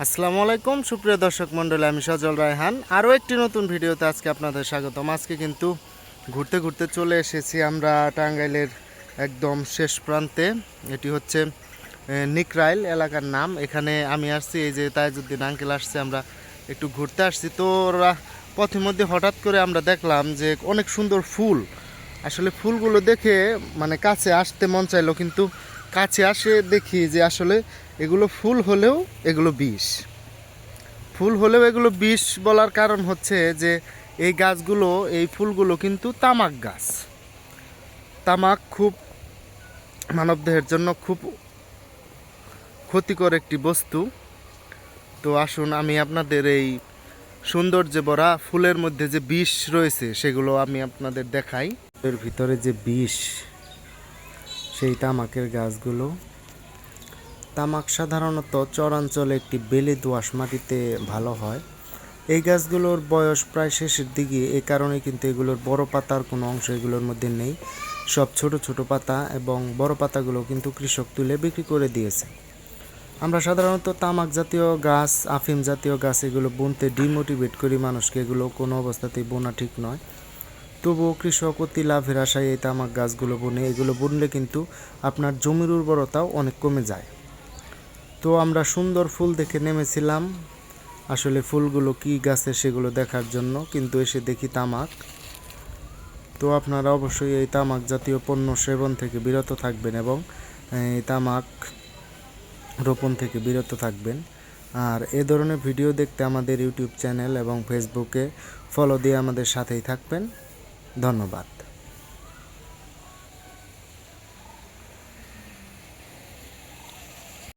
আসসালামু আলাইকুম, সুপ্রিয় দর্শক মণ্ডলী, আমি সজল রায়হান। আরও একটি নতুন ভিডিওতে আজকে আপনাদের স্বাগতম। আজকে কিন্তু ঘুরতে ঘুরতে চলে এসেছি আমরা টাঙ্গাইলের একদম শেষ প্রান্তে। এটি হচ্ছে নিকরাইল এলাকার নাম। এখানে আমি আসছি, এই যে তাইজুদ্দিন আঙ্কেল আসছে, আমরা একটু ঘুরতে আসছি। তো পথে মধ্যে হঠাৎ করে আমরা দেখলাম যে অনেক সুন্দর ফুল। আসলে ফুলগুলো দেখে মানে কাছে আসতে মন চাইলো, কিন্তু কাছে আসে, দেখি যে আসলে এগুলো ফুল হলেও এগুলো বিষ। ফুল হলেও এগুলো বিষ বলার কারণ হচ্ছে যে এই গাছগুলো, এই ফুলগুলো কিন্তু তামাক গাছ। তামাক খুব মানবদেহের জন্য খুব ক্ষতিকর একটি বস্তু। তো আসুন, আমি আপনাদের এই সৌন্দর্যে ভরা ফুলের মধ্যে যে বিষ রয়েছে, সেগুলো আমি আপনাদের দেখাই। এর ভিতরে যে বিষ সেই তামাকের গাছগুলো। তামাক সাধারণত চরাঞ্চলে একটি বেলে দোআঁশ মাটিতে ভালো হয়। এই গাছগুলোর বয়স প্রায় শেষের দিকে এই কারণে কিন্তু এগুলোর বড় পাতার কোনো অংশ এগুলোর মধ্যে নেই। সব ছোট ছোট পাতা এবং বড় পাতাগুলো কিন্তু কৃষক তুলে বিক্রি করে দিয়েছে। আমরা সাধারণত তামাক জাতীয় গাছ, আফিম জাতীয় গাছ এগুলো বুনতে ডিমোটিভেট করি। মানুষকে এগুলো কোনো অবস্থাতেই বোনা ঠিক নয়। তবুও কৃষক অতি লাভের আশায় এই তামাক গাছগুলো বুনে, এগুলো বুনলে কিন্তু আপনার জমির উর্বরতাও অনেক কমে যায়। তো আমরা সুন্দর ফুল দেখে নেমেছিলাম। আসলে ফুলগুলো কি গাছে সেগুলো দেখার জন্য কিন্তু এসে দেখি তামাক। তো আপনারা অবশ্যই এই তামাক জাতীয় পণ্য সেবন থেকে বিরত থাকবেন এবং এই তামাক রোপণ থেকে বিরত থাকবেন। আর এ ধরনের ভিডিও দেখতে আমাদের ইউটিউব চ্যানেল এবং ফেসবুকে ফলো দিয়ে আমাদের সাথেই থাকবেন। ধন্যবাদ।